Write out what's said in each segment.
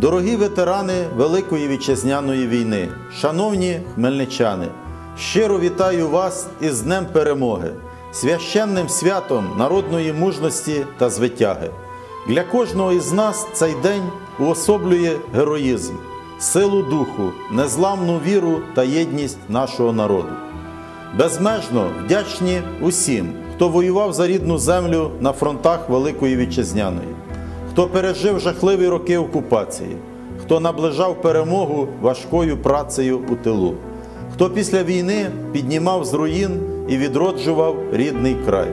Дорогі ветерани Великої Вітчизняної війни, шановні хмельничани, щиро вітаю вас із Днем Перемоги, священним святом народної мужності та звитяги. Для кожного із нас цей день уособлює героїзм, силу духу, незламну віру та єдність нашого народу. Безмежно вдячні усім, хто воював за рідну землю на фронтах Великої Вітчизняної, хто пережив жахливі роки окупації, хто наближав перемогу важкою працею у тилу, хто після війни піднімав з руїн і відроджував рідний край.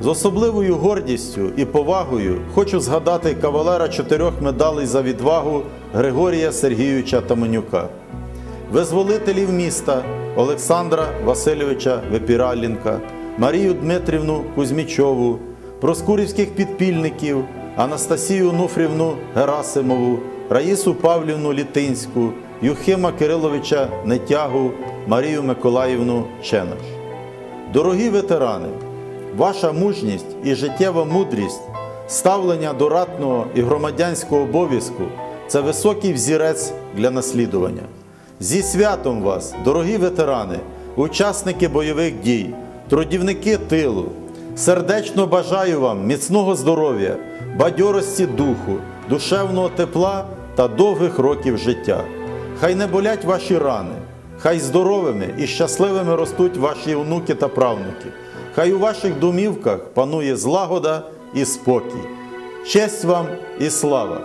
З особливою гордістю і повагою хочу згадати кавалера чотирьох медалей за відвагу Григорія Сергійовича Таменюка, визволителів міста Олександра Васильовича Вепіралінка, Марію Дмитрівну Кузьмічову, проскурівських підпільників Анастасію Нуфрівну Герасимову, Раїсу Павлівну Літинську, Юхима Кириловича Нетягу, Марію Миколаївну Ченаш. Дорогі ветерани! Ваша мужність і життєва мудрість, ставлення до ратного і громадянського обов'язку це високий взірець для наслідування. Зі святом вас, дорогі ветерани, учасники бойових дій, трудівники тилу, сердечно бажаю вам міцного здоров'я, бадьорості духу, душевного тепла та довгих років життя. Хай не болять ваші рани, хай здоровими і щасливими ростуть ваші онуки та правнуки. Хай у ваших домівках панує злагода і спокій. Честь вам і слава!